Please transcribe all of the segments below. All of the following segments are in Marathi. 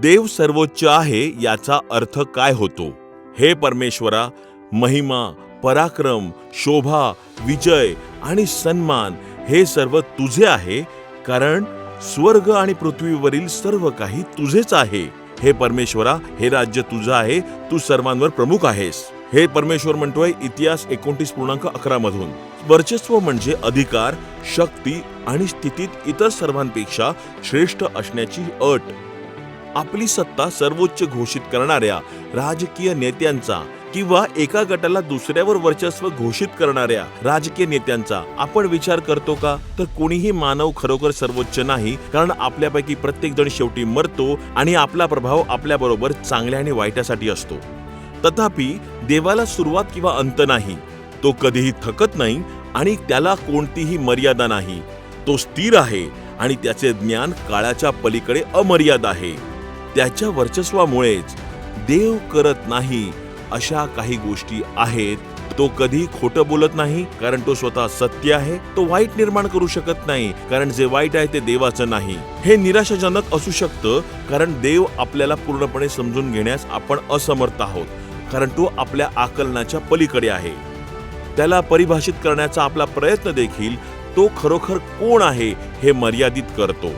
देव सर्वोच्च आहे याचा अर्थ काय होतो? हे परमेश्वरा महिमा पराक्रम शोभा विजय आणि सन्मान हे सर्व तुझे आहे कारण स्वर्ग आणि पृथ्वीवरील सर्व काही तुझेच आहे. हे परमेश्वरा हे राज्य तुझं आहे तू सर्वांवर प्रमुख आहेस. हे परमेश्वर म्हणतोय इतिहास एकोणतीस पूर्णांक अकरा मधून. वर्चस्व म्हणजे अधिकार शक्ती आणि स्थितीत इतर सर्वांपेक्षा श्रेष्ठ असण्याची अट. आपली सत्ता सर्वोच्च घोषित करणाऱ्या राजकीय नेत्यांचा किंवा एका गटाला दुसऱ्यावर वर्चस्व घोषित करणाऱ्या राजकीय नेत्यांचा आपण विचार करतो का? तर कोणीही मानव खरोखर सर्वोच्च नाही कारण आपल्यापैकी प्रत्येक जण शेवटी मरतो आणि आपला प्रभाव आपल्याबरोबर चांगल्या आणि वाईटासाठी असतो. तथापि देवाला सुरुवात किंवा अंत नाही तो कधीही थकत नाही आणि त्याला कोणतीही मर्यादा नाही. तो स्थिर आहे आणि त्याचे ज्ञान काळाच्या पलीकडे अमर्याद आहे. त्याच्या वर्चस्वामुळेच देव करत नाही अशा काही गोष्टी आहेत. तो कधी खोटं बोलत नाही कारण तो स्वतः सत्य आहे. तो वाईट निर्माण करू शकत नाही कारण जे वाईट आहे ते देवाचं नाही. हे निराशाजनक असू शकतं कारण देव आपल्याला पूर्णपणे समजून घेण्यास आपण असमर्थ आहोत कारण तो आपल्या आकलनाच्या पलीकडे आहे. त्याला परिभाषित करण्याचा आपला प्रयत्न देखील तो खरोखर कोण आहे हे मर्यादित करतो.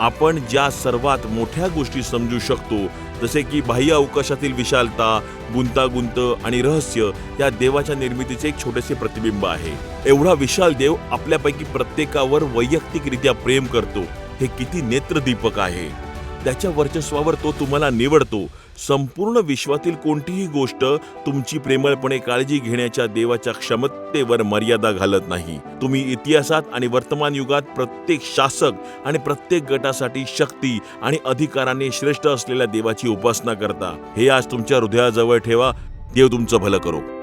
आपण ज्या सर्वात मोठ्या गोष्टी समजू शकतो जसे की बाह्य अवकाशातील विशालता गुंतागुंत आणि रहस्य या देवाच्या निर्मितीचे एक छोटेसे प्रतिबिंब आहे. एवढा विशाल देव आपल्यापैकी प्रत्येकावर वैयक्तिकरित्या प्रेम करतो. हे किती नेत्रदीपक आहे. त्याच्या वर्चस्वावर तो तुम्हाला निवडतो. संपूर्ण विश्वातील कोणतीही गोष्ट तुमची प्रेमळपणे काळजी घेण्याच्या देवाच्या क्षमतेवर मर्यादा घालत नाही. तुम्ही इतिहासात आणि वर्तमान युगात प्रत्येक शासक आणि प्रत्येक गटासाठी शक्ती आणि अधिकाराने श्रेष्ठ असलेल्या देवाची उपासना करता. हे आज तुमच्या हृदयाजवळ ठेवा. देव तुमचं भलं करो.